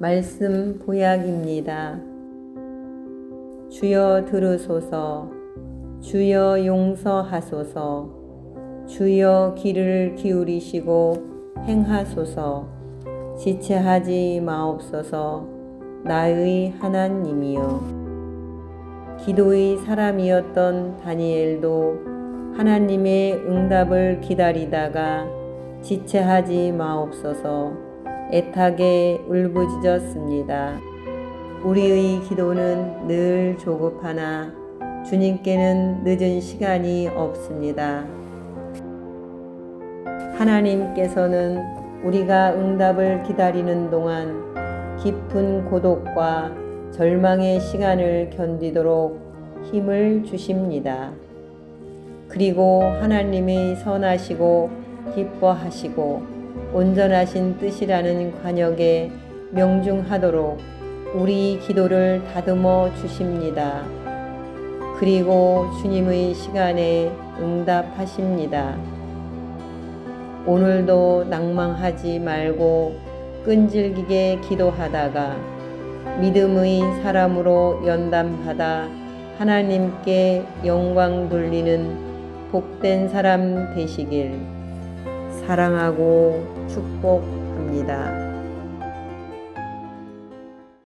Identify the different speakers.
Speaker 1: 말씀 보약입니다. 주여 들으소서, 주여 용서하소서, 주여 귀를 기울이시고 행하소서, 지체하지 마옵소서, 나의 하나님이여. 기도의 사람이었던 다니엘도 하나님의 응답을 기다리다가 지체하지 마옵소서 애타게 울부짖었습니다. 우리의 기도는 늘 조급하나 주님께는 늦은 시간이 없습니다. 하나님께서는 우리가 응답을 기다리는 동안 깊은 고독과 절망의 시간을 견디도록 힘을 주십니다. 그리고 하나님의 선하시고 기뻐하시고 온전하신 뜻이라는 관역에 명중하도록 우리 기도를 다듬어 주십니다. 그리고 주님의 시간에 응답하십니다. 오늘도 낭망하지 말고 끈질기게 기도하다가 믿음의 사람으로 연단받아 하나님께 영광 돌리는 복된 사람 되시길 사랑하고 축복합니다.